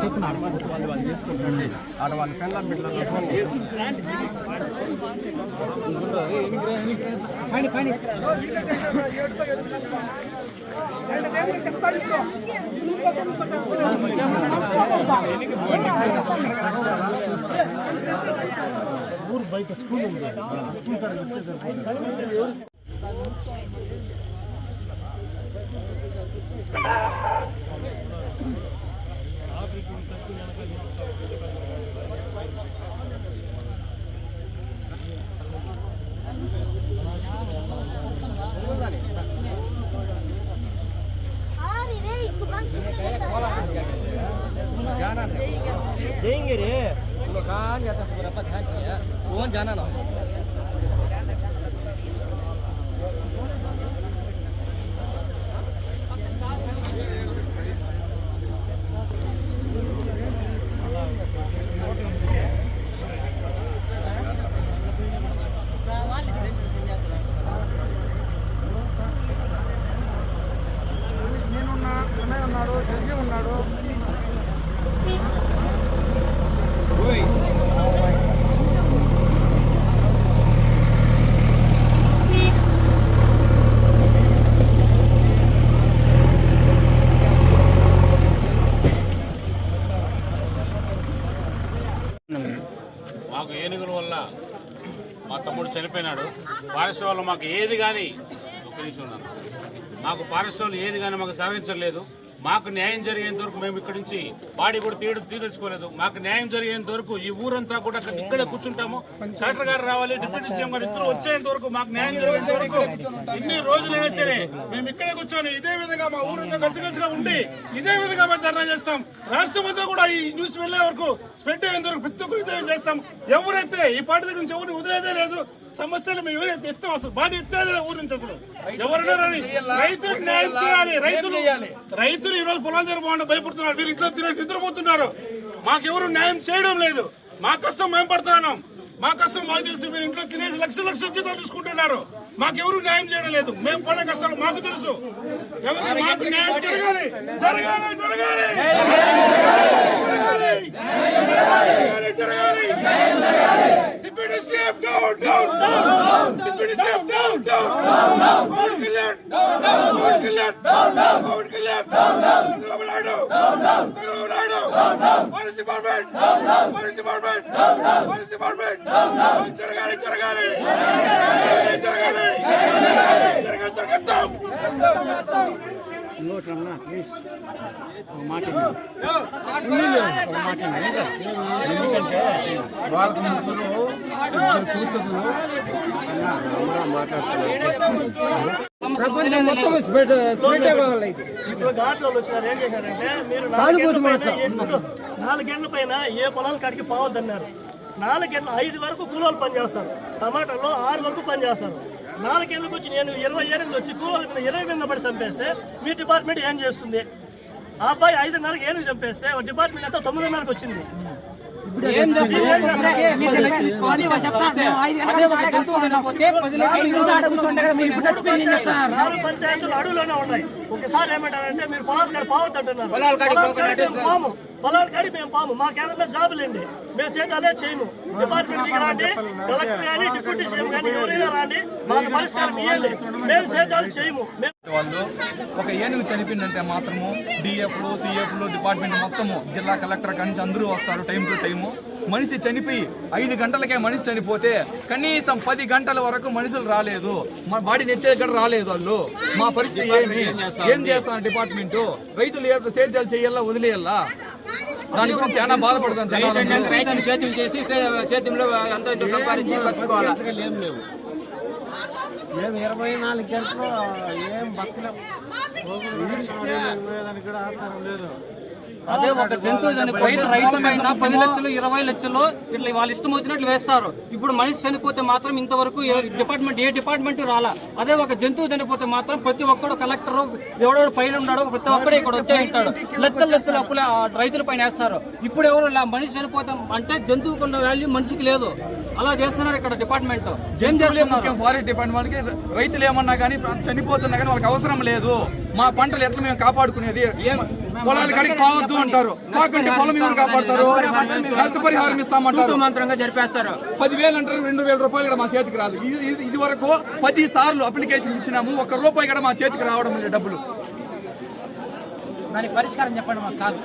చెప్పిన అడ్వాన్స్ వాళ్ళు వాళ్ళు చేసుకుంటారండి ఆడ వాళ్ళ పిల్లల బిడ్డలు పని పని ఊరు బయట స్కూల్ ఉంది ఆ స్కూల్ కాడ చెప్తే तुम लोग कहाँ जाता है पूरा ध्यान किया कौन మా తమ్ముడు చనిపోయినాడు. ఫారెస్ట్ వాళ్ళు మాకు ఏది కానీ ఒక నిమిషం ఉన్నాను మాకు ఫారెస్ట్ ఏది కానీ మాకు సహకరించలేదు మాకు న్యాయం జరిగేంత వరకు మేము ఇక్కడి నుంచి బాడీ కూడా తీయడం తీసుకోలేదు మాకు న్యాయం జరిగేంత వరకు ఈ ఊరంతా కూడా ఇక్కడే కూర్చుంటాము. కలెక్టర్ గారు రావాలి డిప్యూటీ సీఎం గారు ఇద్దరు వచ్చేంత వరకు మాకు న్యాయం జరిగేంత వరకు ఇన్ని రోజులైనా సరే మేము ఇక్కడే కూర్చొని ఇదే విధంగా మా ఊరంతా గట్టుగట్టుగా ఉండి ఇదే విధంగా మేము ధర్నా చేస్తాం. రాష్ట్రం అంతా కూడా ఈ న్యూస్ వెళ్ళే వరకు స్ప్రెడ్ అయ్యేంత వరకు ప్రతి ఒక్కరు ఇదే చేస్తాం. ఎవరైతే ఈ పార్టీ దగ్గర నుంచి ఎవరిని వదిలేదే లేదు సమస్యలు మేము ఎవరైతే ఎత్తాం అసలు. బాడీ ఎత్తేదే ఊరి నుంచి అసలు. ఎవరైనా రాని రైతులకు న్యాయం చేయాలి? రైతులు రైతులు ఈ రోజు పొలం దగ్గర బాగుంటే భయపడుతున్నారు. వీరు ఇంట్లో తినే నిద్రపోతున్నారు. మాకెవరు న్యాయం చేయడం లేదు. మా కష్టం మేము పడుతున్నాం మా కష్టం మాకు తెలుసు. మీరు ఇంట్లో తినేసి లక్షల లక్షల జీతాలు చూసుకుంటున్నారు మాకెవరు న్యాయం చేయడం లేదు. మేము పడే కష్టాలు మాకు తెలుసు. ఎవరికి మాకు న్యాయం జరగాలి జరగాలి. జరగాలి. జరగాలి జరగాలి. Deputy CM down down down deputy CM down down down Pawan Kalyan down down Pawan Kalyan down down Pawan Kalyan down down Chandrababu Naidu down down Chandrababu Naidu down down forest department down down forest department down down forest department down down జరగాలి జరగాలి జరగాలి జరగాలి జరగాలి జరగద్దాం ఇంకోటి అన్నా please ఒక మాట వినండి. ఒక మాట వినండి. ఎందుకంటే వాళ్ళకి ముగ్గురు ఇద్దరు కూతురు అన్నా అందరూ మాట్లాడుతున్నారు. ప్రపంచం మొత్తం స్ప్రెడ్ స్ప్రెడ్ ఇది. ఇప్పుడు ఘాట్లో వచ్చినారు ఏం చేశారంటే మీరు నాలుగేళ్ళ పైన ఎందుకు నాలుగేళ్ళ పైన ఏ పొలాల కాడికి పోవద్దన్నారు? నాలుగేళ్ళ ఐదు వరకు కూలోళ్ళు పని చేస్తారు టమాటాలో ఆరు వరకు పని చేస్తారు నాలుగేళ్ళకి వచ్చి నేను ఇరవై ఏళ్ళకి వచ్చి మీద ఇరవై మీద పడి చంపేస్తే మీ డిపార్ట్మెంట్ ఏం చేస్తుంది? ఆ అబ్బాయి ఐదున్నరకి ఏనుగు చంపేస్తే డిపార్ట్మెంట్ అంతా తొమ్మిదిన్నరకు వచ్చింది. పంచాయతీలు అడవులోనే ఉన్నాయి. ఒకసారి ఏమంటారంటే మీరు పొలాల పావద్దు అంటున్నారు పాము. పొలాల కాడికి మేము పాము. మా మాకేమన్నా జాబులండి మేము సేటాలే చేయము. డిపార్ట్మెంట్కి రాండి కలెక్టర్ కానీ డిప్యూటీ సీఎం కానీ ఎవరైనా రాండి మాకు పరిష్కారం ఇవ్వండి మేము సేటాలు చేయము. వాళ్ళు ఒక ఏనుగు చనిపోయిందంటే మాత్రము డిఎఫ్లు సిఎఫ్లు డిపార్ట్మెంట్ మొత్తము జిల్లా కలెక్టర్ కానీ అందరూ వస్తారు టైం టు టైము. మనిషి చనిపోయి ఐదు గంటలకే మనిషి చనిపోతే కనీసం పది గంటల వరకు మనుషులు రాలేదు. మా బాడీని ఎత్తే కూడా రాలేదు వాళ్ళు. మా పరిస్థితి ఏమి? ఏం చేస్తాను డిపార్ట్మెంట్? రైతులు సేద్యాలు చేయాలా వదిలేయాలా? దాని గురించి చాలా బాధపడుతాను జనాలు రైతులు చేతులు చేసి చేతుల్లో ఎంతో ఎంతో సంపాదించి బతుకోవాలి? ఏం లేవు మేము ఇరవై నాలుగు గంటలు ఏం బతకలేము దానికి కూడా ఆస్కారం లేదు. అదే ఒక జంతువు చనిపోతే రైతు పైన పది లక్షలు ఇరవై లక్షలు ఇట్లా వాళ్ళ ఇష్టం వచ్చినట్లు వేస్తారు. ఇప్పుడు మనిషి చనిపోతే మాత్రం ఇంతవరకు ఏ డిపార్ట్మెంట్ ఏ డిపార్ట్మెంట్ రాలా. అదే ఒక జంతువు చనిపోతే మాత్రం ప్రతి ఒక్కడు కలెక్టర్ ఎవడెవడు పైన ఉన్నాడో ప్రతి ఒక్కడే ఇక్కడ వచ్చే ఉంటాడు. లక్షలు లక్షలు అప్పులే రైతుల పైన వేస్తారు. ఇప్పుడు ఎవరు మనిషి చనిపోతే అంటే జంతువుకు ఉన్న వాల్యూ మనిషికి లేదు. అలా చేస్తున్నారు ఇక్కడ డిపార్ట్మెంట్. ఏం చేస్తున్నారు? ఫారెస్ట్ డిపార్ట్మెంట్కి రైతులు ఏమన్నా కానీ చనిపోతున్నా కానీ వాళ్ళకి అవసరం లేదు. మా పంటలు ఎట్లా మేము కాపాడుకునేది? పొలాల కాడికి పోవద్దు అంటారు. కాకుంటే పొలం ఎవరు కాపాడతారు? నష్టపరిహారం ఇస్తామంటారు. మంత్రంగా జరిపేస్తారు. పదివేలు అంటారు రెండు వేల రూపాయలు కూడా మా చేతికి రాదు. ఇది- వరకు పది సార్లు అప్లికేషన్ ఇచ్చినాము. ఒక రూపాయి కూడా మా చేతికి రావడం లేదు డబ్బులు. దానికి పరిష్కారం చెప్పండి మాకు చాలు.